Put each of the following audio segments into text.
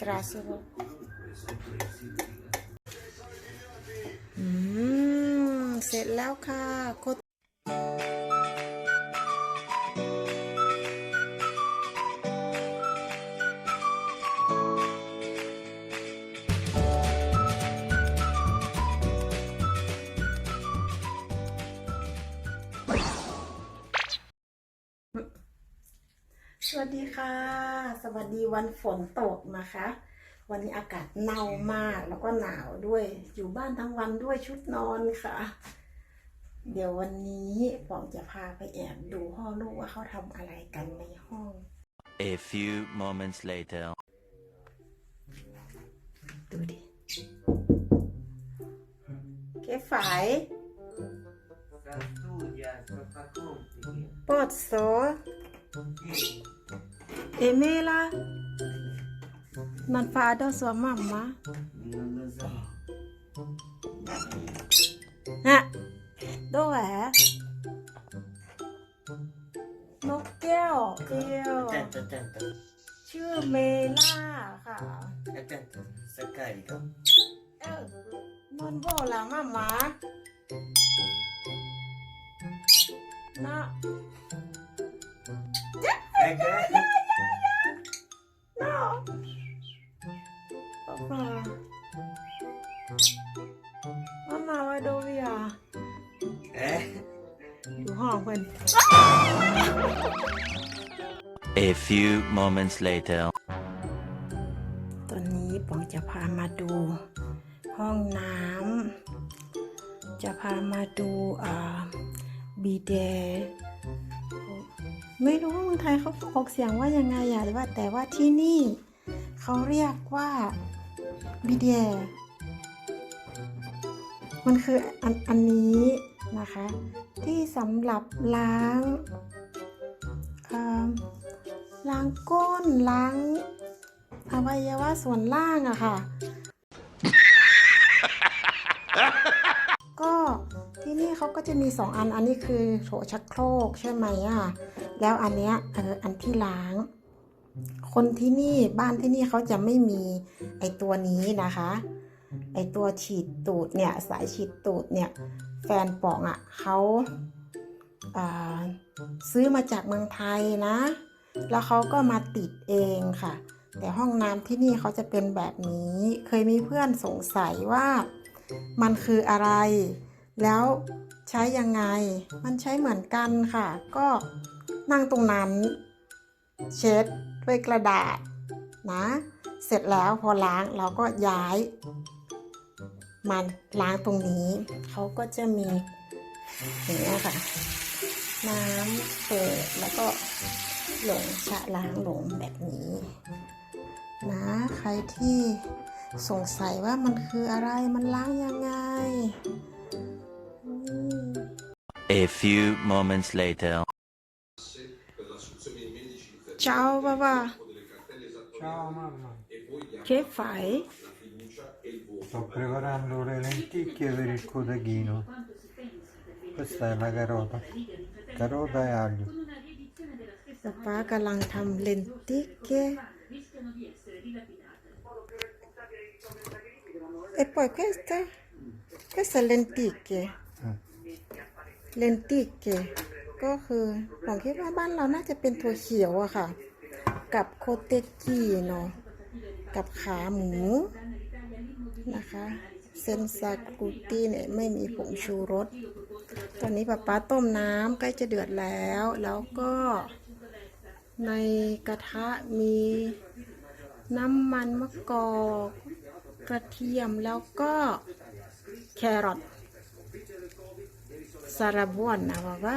Gracias. อืมเสร็จแล้วค่ะ สวัสดีค่ะ สวัสดีวันฝนตกนะคะ วันนี้อากาศเน่ามากแล้วก็หนาวด้วยอยู่บ้านทั้งวันด้วยชุดนอนค่ะ เดี๋ยววันนี้ปองจะพาไปแอบดูพ่อลูกว่าเขาทำอะไรกันในห้อง A few moments later. ดูดิเก๋ฝาย Sta studia, sta fa compiti. ป เอเมล่ะนันฟาดอสวมัมะ Non lo so. ฮะโดแหวนกแก้วเดียวชื่อเมล่าค่ะ Attento, sta carico. เออนอนบ่ละมาหมานะ Ecco. A few moments later. ตอนนี้ปองจะพามาดูห้องน้ำ จะพามาดูอ่าบีเดไม่รู้ว่าเมืองไทยเขาออกเสียงว่ายังไงอะแต่ว่าแต่ว่าที่นี่เขาเรียกว่าบีเดมันคืออันอันนี้นะคะ ที่สำหรับล้าง ล้างก้นล้างอวัยวะส่วนล่างอะค่ะ ก็ที่นี่เขาก็จะมีสองอันอันนี้คือโถชักโครกใช่ไหมอะแล้วอันเนี้ยเอออันที่ล้าง คนที่นี่บ้านที่นี่เขาจะไม่มีไอตัวนี้นะคะ ไอตัวฉีดตูดเนี่ยสายฉีดตูดเนี่ยแฟนปองอะ่ะเขาอ่าซื้อมาจากเมืองไทยนะ แล้วเขาก็มาติดเองค่ะ แต่ห้องน้ำที่นี่เขาจะเป็นแบบนี้ เคยมีเพื่อนสงสัยว่ามันคืออะไร แล้วใช้ยังไง มันใช้เหมือนกันค่ะ ก็นั่งตรงนั้นเช็ดด้วยกระดาษนะ เสร็จแล้วพอล้างเราก็ย้ายมันล้างตรงนี้ เขาก็จะมีอย่างนี้ค่ะ น้ำเปิดแล้วก็ หลงชะล้างหลงแบบนี้ นะ ใครที่สงสัยว่ามันคืออะไรมันล้างยังไงอืม A few moments later. Ciao papà, Ciao mamma, che fai? sto preparando le lenticchie per il cotechino. Questa è la carota, carota e aglio. ป๊าป๊ากำลังทำเลนติเก E poi questa? Questa è lenticchie. lenticchie ก็คือผมคิดว่าบ้านเราน่าจะเป็นถั่วเขียวอะค่ะ กับโคเตกิเนาะกับขาหมูนะคะเซนซากรูตี้เนี่ยไม่มีผงชูรส ตอนนี้ป๊าป๊าต้มน้ำใกล้จะเดือดแล้ว แล้วก็ ในกระทะมีน้ำมันมะกอกกระเทียมแล้วก็แครอทซาราบวนนะบอกว่า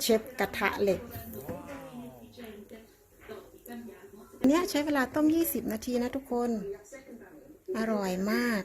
เชฟกระทะเหล็กอันเนี้ยใช้เวลาต้ม 20 นาทีนะทุกคน อร่อยมาก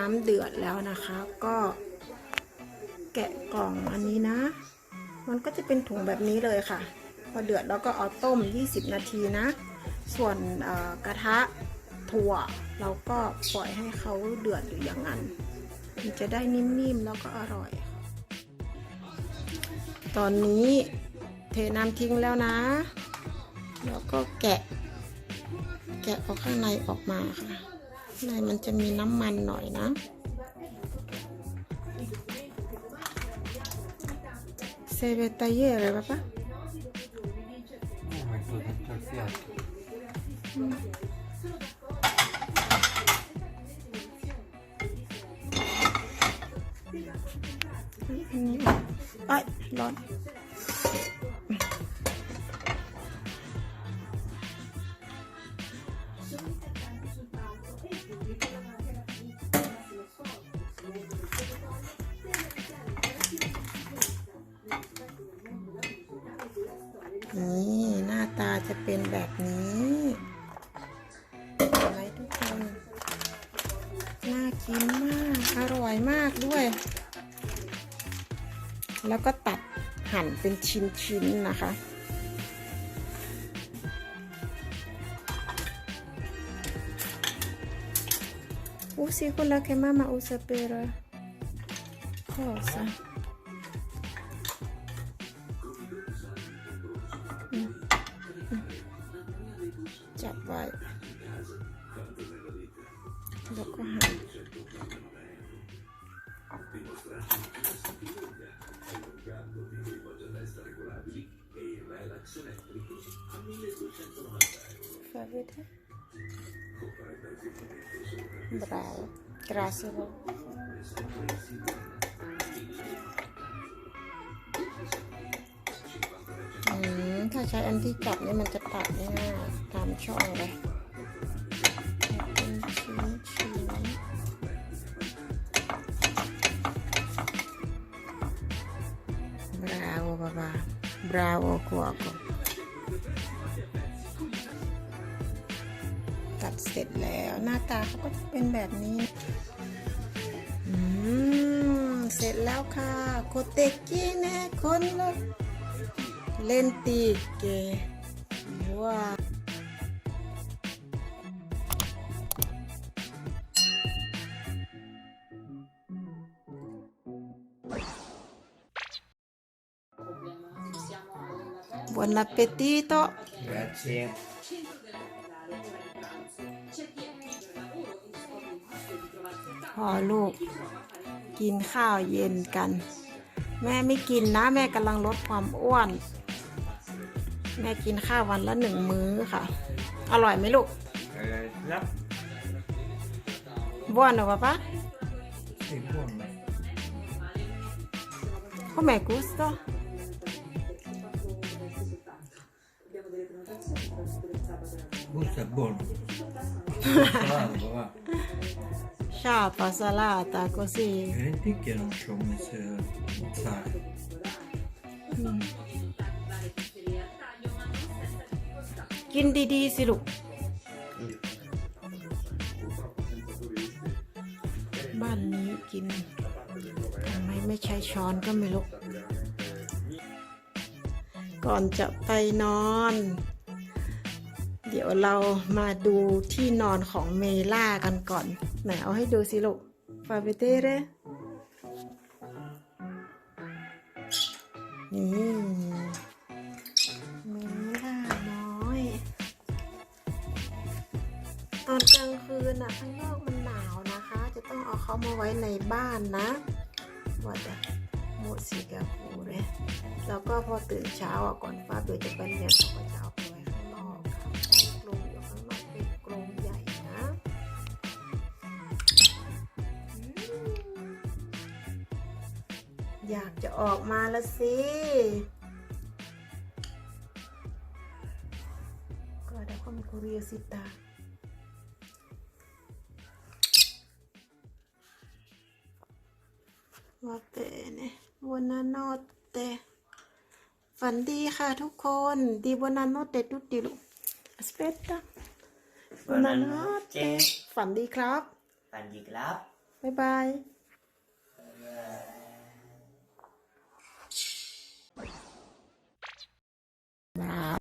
น้ำเดือดแล้วนะคะ ก็แกะกล่องอันนี้นะ มันก็จะเป็นถุงแบบนี้เลยค่ะ พอเดือดแล้วก็เอาต้ม 20 นาทีนะ ส่วนกระทะถั่วเราก็ปล่อยให้เขาเดือดอยู่อย่างนั้น มันจะได้นิ่มๆแล้วก็อร่อย ตอนนี้เทน้ำทิ้งแล้วนะ แล้วก็แกะ แกะเอาข้างในออกมาค่ะ ในมันจะมีน้ำมันหน่อยนะ เซเวตาเย่อะไรปะปะ Oh, metto dentro il piatto. อันนี้ไอ้ยร้อนนี่ แล้วก็ตัดหั่นเป็นชิ้นๆนะคะ Usi quella che mamma usa per cosa? Mm. Mm. จับ Bravo, Gracias. อืมถ้าใช้อันที่จับนี่มันจะตัดง่ายตามช่องเลย บราโวกัวกตัดเสร็จแล้วหน้าตาเขาก็จะเป็นแบบนี้ อืม เสร็จแล้วค่ะโคเตกิเนะคนละ lenticchie wow บุอ น appetito Grazie. พอลูก กินข้าวเย็นกัน แม่ไม่กินนะ แม่กำลังลดความอ้วน แม่กินข้าววันละหนึ่งมื้อค่ะ อร่อยไหมลูก Eh, là. บ้วนหรือเปล่าปะ Sì, buono. Com'è gusto? Gusto è buono. Salato, va. Sciapa, salata, così. Le lenticchie non ci ho messo un sacco. กินดีๆสิลูกบ้านนี้กินทำไมไม่ใช้ช้อนก็ไม่รู้ก่อนจะไปนอน เดี๋ยวเรามาดูที่นอนของเมล่ากันก่อน ไหนเอาให้ดูสิลูกฟาเวเต้เรนี่เมล่าน้อย ตอนกลางคืนน่ะข้างนอกมันหนาวนะคะ จะต้องเอาเขามาไว้ในบ้านนะว่าจะโมสิกาปูเลยแล้วก็พอตื่นเช้าอะก่อนฟ้าเดือจะไปเรียนเขาก็ อยากจะออกมาละสิ Guarda come curiosità. Va bene, buonanotte. ฝันดีค่ะทุกคน di buonanotte tutti ลูก aspetta buonanotte ฝันดีครับ ฝันดีครับ บ๊ายบายบ๊ายบาย 啊